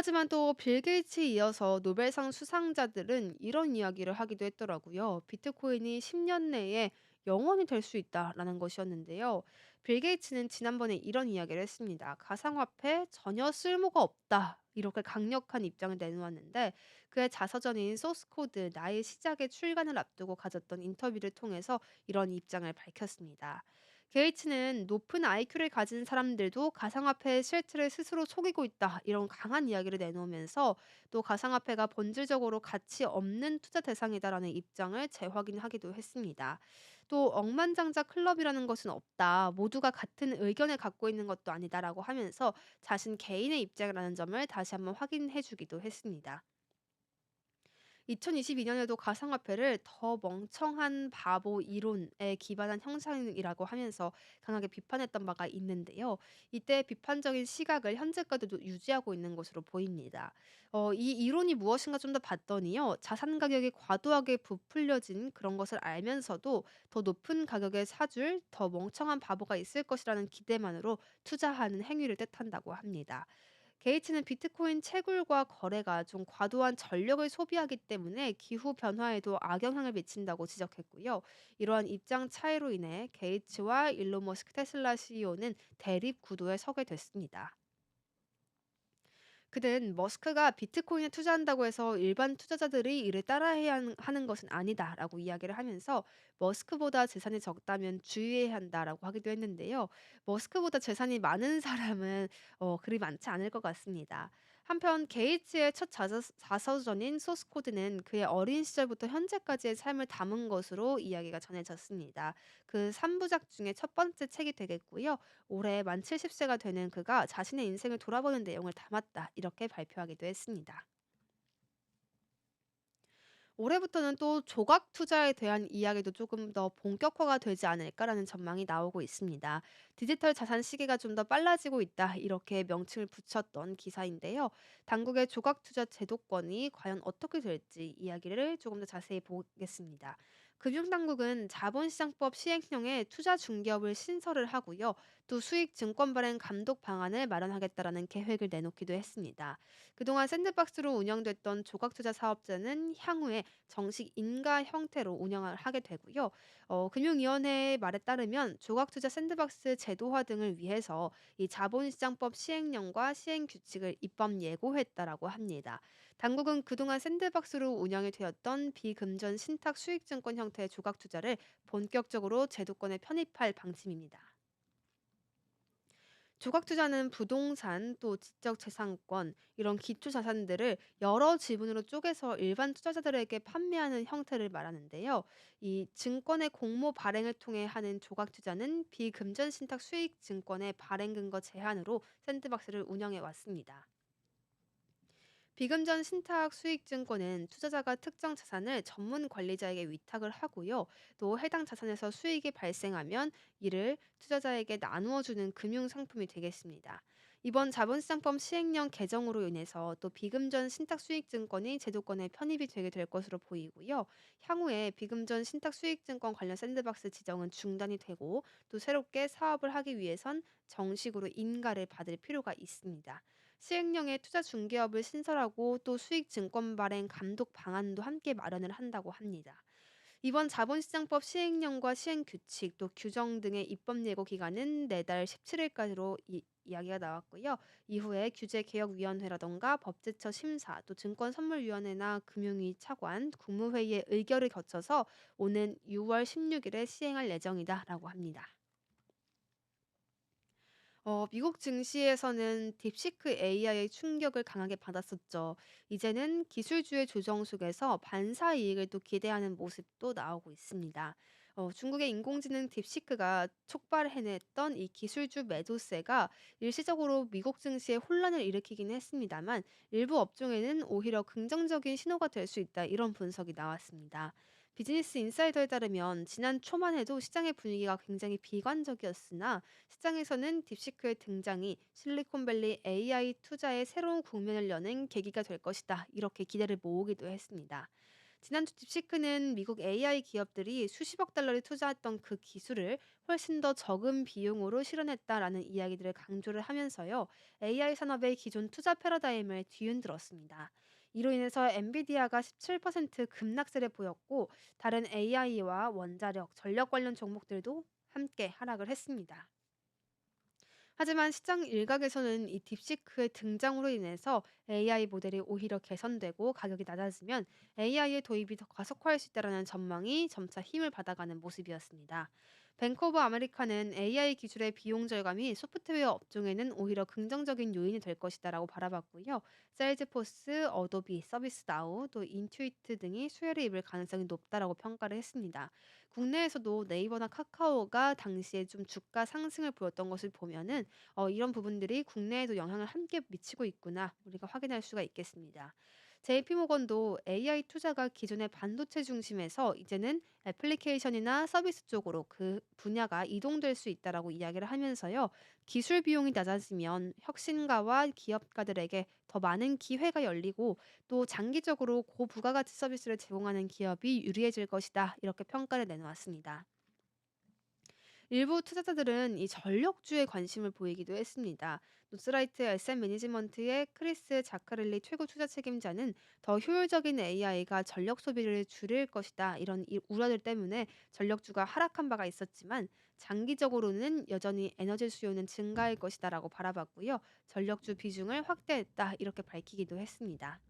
하지만 또 빌 게이츠에 이어서 노벨상 수상자들은 이런 이야기를 하기도 했더라고요. 비트코인이 10년 내에 영원이 될수 있다라는 것이었는데요. 빌 게이츠는 지난번에 이런 이야기를 했습니다. 가상화폐 전혀 쓸모가 없다. 이렇게 강력한 입장을 내놓았는데 그의 자서전인 소스 코드 나의 시작의 출간을 앞두고 가졌던 인터뷰를 통해서 이런 입장을 밝혔습니다. 게이츠는 높은 IQ를 가진 사람들도 가상화폐의 실체를 스스로 속이고 있다. 이런 강한 이야기를 내놓으면서 또 가상화폐가 본질적으로 가치 없는 투자 대상이다라는 입장을 재확인하기도 했습니다. 또 억만장자 클럽이라는 것은 없다. 모두가 같은 의견을 갖고 있는 것도 아니다라고 하면서 자신 개인의 입장이라는 점을 다시 한번 확인해 주기도 했습니다. 2022년에도 가상화폐를 더 멍청한 바보 이론에 기반한 형상이라고 하면서 강하게 비판했던 바가 있는데요. 이때 비판적인 시각을 현재까지도 유지하고 있는 것으로 보입니다. 어, 이 이론이 무엇인가 좀 더 봤더니요. 자산 가격이 과도하게 부풀려진 그런 것을 알면서도 더 높은 가격에 사줄 더 멍청한 바보가 있을 것이라는 기대만으로 투자하는 행위를 뜻한다고 합니다. 게이츠는 비트코인 채굴과 거래가 좀 과도한 전력을 소비하기 때문에 기후 변화에도 악영향을 미친다고 지적했고요. 이러한 입장 차이로 인해 게이츠와 일론 머스크 테슬라 CEO는 대립 구도에 서게 됐습니다. 그는 머스크가 비트코인에 투자한다고 해서 일반 투자자들이 이를 따라해야 하는 것은 아니다라고 이야기를 하면서 머스크보다 재산이 적다면 주의해야 한다라고 하기도 했는데요. 머스크보다 재산이 많은 사람은 어, 그리 많지 않을 것 같습니다. 한편 게이츠의 첫 자서, 자서전인 소스코드는 그의 어린 시절부터 현재까지의 삶을 담은 것으로 이야기가 전해졌습니다. 그 3부작 중에 첫 번째 책이 되겠고요. 올해 만 70세가 되는 그가 자신의 인생을 돌아보는 내용을 담았다. 이렇게 발표하기도 했습니다. 올해부터는 또 조각 투자에 대한 이야기도 조금 더 본격화가 되지 않을까라는 전망이 나오고 있습니다. 디지털 자산 시기가 좀 더 빨라지고 있다. 이렇게 명칭을 붙였던 기사인데요. 당국의 조각 투자 제도권이 과연 어떻게 될지 이야기를 조금 더 자세히 보겠습니다. 금융당국은 자본시장법 시행령에 투자 중개업을 신설을 하고요. 또 수익 증권 발행 감독 방안을 마련하겠다라는 계획을 내놓기도 했습니다. 그동안 샌드박스로 운영됐던 조각 투자 사업자는 향후에 정식 인가 형태로 운영을 하게 되고요. 어, 금융위원회의 말에 따르면 조각 투자 샌드박스 제도화 등을 위해서 이 자본시장법 시행령과 시행 규칙을 입법 예고했다라고 합니다. 당국은 그동안 샌드박스로 운영이 되었던 비금전 신탁 수익증권 형태의 조각 투자를 본격적으로 제도권에 편입할 방침입니다. 조각 투자는 부동산 또 지적 재산권 이런 기초 자산들을 여러 지분으로 쪼개서 일반 투자자들에게 판매하는 형태를 말하는데요. 이 증권의 공모 발행을 통해 하는 조각 투자는 비금전 신탁 수익 증권의 발행 근거 제한으로 샌드박스를 운영해 왔습니다. 비금전 신탁 수익증권은 투자자가 특정 자산을 전문 관리자에게 위탁을 하고요. 또 해당 자산에서 수익이 발생하면 이를 투자자에게 나누어 주는 금융 상품이 되겠습니다. 이번 자본시장법 시행령 개정으로 인해서 또 비금전 신탁 수익증권이 제도권에 편입이 되게 될 것으로 보이고요. 향후에 비금전 신탁 수익증권 관련 샌드박스 지정은 중단이 되고 또 새롭게 사업을 하기 위해선 정식으로 인가를 받을 필요가 있습니다. 시행령에 투자 중개업을 신설하고 또 수익 증권 발행 감독 방안도 함께 마련을 한다고 합니다. 이번 자본시장법 시행령과 시행 규칙 또 규정 등의 입법 예고 기간은 내달 17일까지로 이, 이야기가 나왔고요. 이후에 규제개혁위원회라던가 법제처 심사 또 증권선물위원회나 금융위 차관 국무회의의 의결을 거쳐서 오는 6월 16일에 시행할 예정이다라고 합니다. 어 미국 증시에서는 딥시크 AI의 충격을 강하게 받았었죠. 이제는 기술주의 조정 속에서 반사 이익을 또 기대하는 모습도 나오고 있습니다. 어 중국의 인공지능 딥시크가 촉발해냈던 이 기술주 매도세가 일시적으로 미국 증시에 혼란을 일으키긴 했습니다만 일부 업종에는 오히려 긍정적인 신호가 될 수 있다 이런 분석이 나왔습니다. 비즈니스 인사이더에 따르면 지난 초만 해도 시장의 분위기가 굉장히 비관적이었으나 시장에서는 딥시크의 등장이 실리콘밸리 AI 투자의 새로운 국면을 여는 계기가 될 것이다. 이렇게 기대를 모으기도 했습니다. 지난주 딥시크는 미국 AI 기업들이 수십억 달러를 투자했던 그 기술을 훨씬 더 적은 비용으로 실현했다라는 이야기들을 강조를 하면서요. AI 산업의 기존 투자 패러다임을 뒤흔들었습니다. 이로 인해서 엔비디아가 17% 급락세를 보였고 다른 AI와 원자력, 전력 관련 종목들도 함께 하락을 했습니다. 하지만 시장 일각에서는 이 딥시크의 등장으로 인해서 AI 모델이 오히려 개선되고 가격이 낮아지면 AI의 도입이 더 가속화할 수 있다는 전망이 점차 힘을 받아가는 모습이었습니다. 뱅크 오브 아메리카는 AI 기술의 비용 절감이 소프트웨어 업종에는 오히려 긍정적인 요인이 될 것이다라고 바라봤고요. 세일즈포스, 어도비, 서비스나우, 또 인투이트 등이 수혜를 입을 가능성이 높다라고 평가를 했습니다. 국내에서도 네이버나 카카오가 당시에 좀 주가 상승을 보였던 것을 보면은 어 이런 부분들이 국내에도 영향을 함께 미치고 있구나 우리가 확인할 수가 있겠습니다. JP모건도 AI 투자가 기존의 반도체 중심에서 이제는 애플리케이션이나 서비스 쪽으로 그 분야가 이동될 수 있다라고 이야기를 하면서요. 기술 비용이 낮아지면 혁신가와 기업가들에게 더 많은 기회가 열리고 또 장기적으로 고부가가치 서비스를 제공하는 기업이 유리해질 것이다. 이렇게 평가를 내놓았습니다. 일부 투자자들은 이 전력주에 관심을 보이기도 했습니다. 노스라이트 에셋 매니지먼트의 크리스 자카렐리 최고 투자 책임자는 더 효율적인 AI가 전력 소비를 줄일 것이다. 이런 이 우려들 때문에 전력주가 하락한 바가 있었지만 장기적으로는 여전히 에너지 수요는 증가할 것이다라고 바라봤고요. 전력주 비중을 확대했다. 이렇게 밝히기도 했습니다.